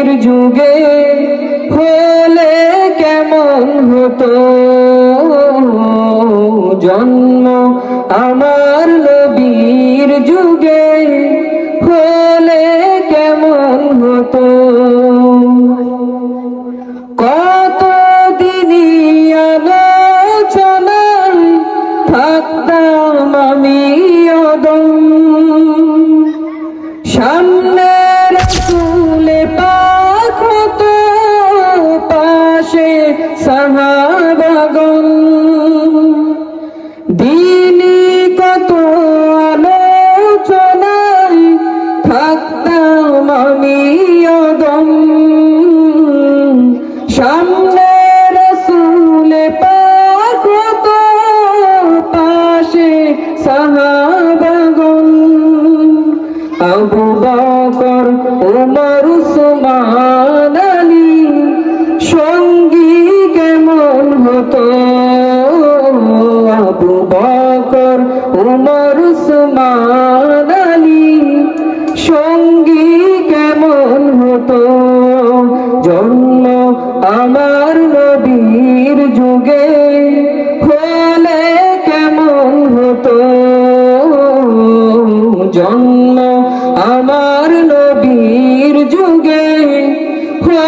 নবীর যুগে হলে কেমন হতো? জন্ম আমার পাশে ওমর উসমান আলী, সঙ্গী কেমন হতো? জন্ম আমার নবীর যুগে হলে কেমন হতো? জন্ম আমার নবীর যুগে হলে